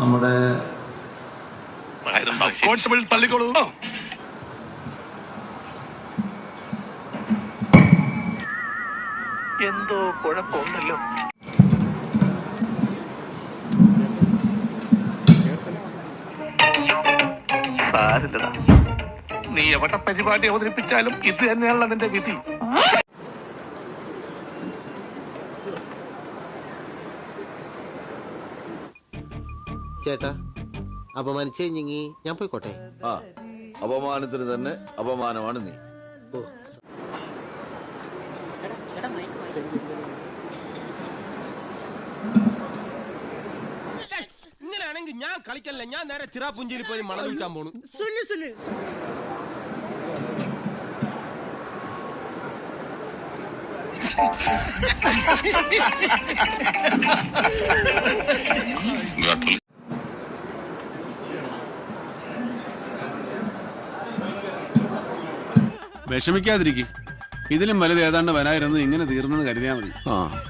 നമ്മുടെ കോൺസ്റ്റബിൾ തള്ളിക്കോളൂ. എന്തോ കുഴപ്പമുണ്ടല്ലോ സാരില്ലടാ. നീ എവിടെ പരിപാടി അവതരിപ്പിച്ചാലും ഇത് തന്നെയാണല്ലോ നിന്റെ വിധി. ചേട്ടാ. അപമാനിച്ചു കഴിഞ്ഞെങ്കി ഞാൻ പോയിക്കോട്ടെ. ആ അപമാനത്തിന് തന്നെ അപമാനമാണ് നീ. ഓ. ഇങ്ങനെയാണെങ്കിൽ ഞാൻ കളിക്കല്ല? ഞാൻ നേരെ ചിറാപുഞ്ചിയിൽ പോയി മണൽ വിൽക്കാൻ പോണു. വിഷമിക്കാതിരിക്കും. ഇതിലും വലുത് ഏതാണ്ട് വരായിരുന്നു ഇങ്ങനെ തീർന്നെന്ന് കരുതിയാൽ മതി. ആ.